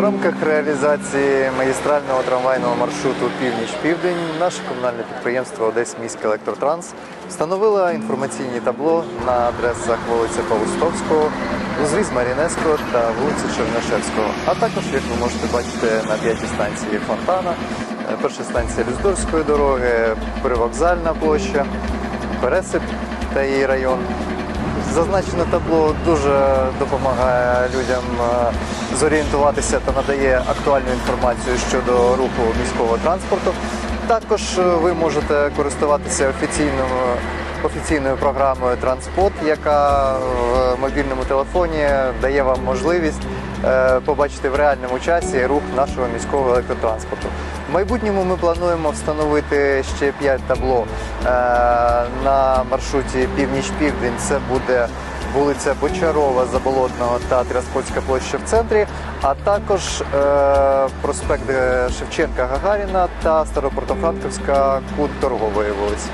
рамках реалізації магістрального трамвайного маршруту Північ-Південь наше комунальне підприємство Одесь міський електротранс встановило інформаційні табло на адресах вулиця Павустовського, Узріз Марінецького та вулиці Чернишевського. А також, як ви можете бачити, на п'ятій станції Фонтана, перша станція Люздорської дороги, Привокзальна площа, Пересип та її район. Зазначене табло дуже допомагає людям е, зорієнтуватися та надає актуальну інформацію щодо руху міського транспорту. Також е, ви можете користуватися офіційною, офіційною програмою Транспорт, яка в мобільному телефоні дає вам можливість е, побачити в реальному часі рух нашого міського електротранспорту. В майбутньому ми плануємо встановити ще 5 табло е, на маршруті Північ-Південь. Це буде вулиця Бочарова, Заболотного та Тряспольська площа в центрі, а також е, проспект е, Шевченка Гагаріна та Старопортофранківська кут торгової вулиці.